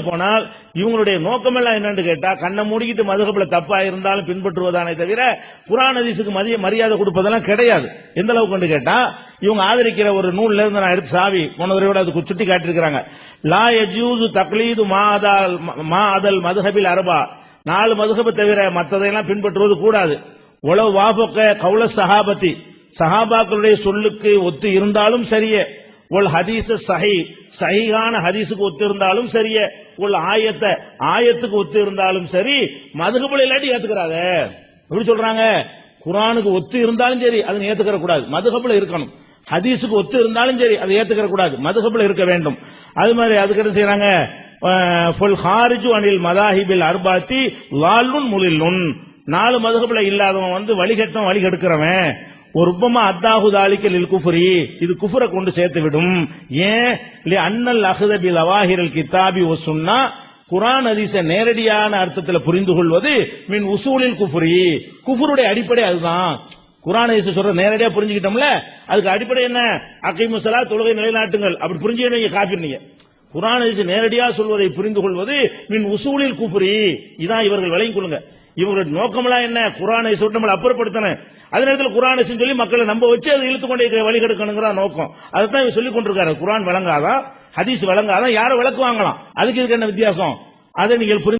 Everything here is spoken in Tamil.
போனால் இவங்களுடைய நோக்கமெல்லாம் என்னன்னு கேட்டா கண்ணை மூடிக்கிட்டு மதுகப்புல தப்பா இருந்தாலும் பின்பற்றுவதானே தவிர குரான் ஹதீஸுக்கு மதிய மரியாதை கொடுப்பதெல்லாம் கிடையாது. எந்த அளவுக்கு கேட்டா இவங்க ஆதரிக்கிற ஒரு நூல்ல இருந்து நான் எடுத்து சாவி போன தடவை அது சுட்டி காட்டியிருக்கிறாங்க. லா யஜூசு தக்லீது மாதல் மா அதல் மதுஹபில் அரபா. நாலு மதுஹபை தவிர மற்றதையெல்லாம் பின்பற்றுவது கூடாது. உளவு வாபக்க கவுல சஹாபத்தி சஹாபாக்களுடைய சொல்லுக்கு ஒத்து இருந்தாலும் சரியே. உள் ஹதீஸ் சஹி. சஹிகான ஹதீஸுக்கு ஒத்து இருந்தாலும் சரியே உள் ஆயத்தை ஆயத்துக்கு ஒத்து இருந்தாலும் சரி மதுகபுல இல்லாட்டி ஏத்துக்கிறாங்க எப்படி சொல்றாங்க? குரானுக்கு ஒத்து இருந்தாலும் சரி அதை ஏத்துக்கிற கூடாது. மதுகபுல இருக்கணும். ஹதீஸுக்கு ஒத்து இருந்தாலும் சரி அதை ஏத்துக்கிற கூடாது. மதுகபுல இருக்க வேண்டும். அது மாதிரி அதுக்கு என்ன செய்யறாங்க ஃபுல் ஹாரிஜு அனில் மதாஹிபில் அர்பாத்தி லாலுன் முலில்லுன் நாலு மதுகபுல இல்லாதவன் வந்து வழிகட்டம் வழிகெடுக்கிறவன். ஒரு உப்பமா அத்தாஹுதாலிக்கல் குஃபுரி இது குஃபுரை கொண்டு சேர்த்து விடும். ஏன்? இல்லையா அன்னல் லவாஹிரல் கித்தாபி ஒசுன்னா குரான் அதிச நேரடியான அர்த்தத்தில் புரிந்து கொள்வது மின் உசூலில் குஃபுரி. குஃபுருடைய அடிப்படை அதுதான். குரான் அதிச சொல்ற நேரடியா புரிஞ்சுக்கிட்டோம்ல? அதுக்கு அடிப்படை என்ன? அகைமுசலா தொழுகை நிலைநாட்டுங்கள். அப்படி புரிஞ்சு நீங்க காப்பிருந்தீங்க குரான் அதிச நேரடியா சொல்வதை புரிந்து கொள்வது மின் உசூலில் குஃபுரி. இதான் இவர்கள் விளங்கிக் கொள்ளுங்க. இவங்களுடைய நோக்கமெல்லாம் என்ன? குரானை சொல்லிட்டு நம்மளை அப்புறப்படுத்தணும். அதே நேரத்தில் குரானை சொல்லி மக்களை நம்ப வச்சு அதை இழுத்து கொண்டே வழிகெடுக்கணுங்கிற நோக்கம். அதுதான் இவர் சொல்லிக் கொண்டிருக்காரு. குரான் விளங்காதான் ஹதீஸ் விளங்காதான் யாரை விளக்குவாங்களாம்? அதுக்கு இதுக்கு என்ன வித்தியாசம்? அதை நீங்கள் புரிந்து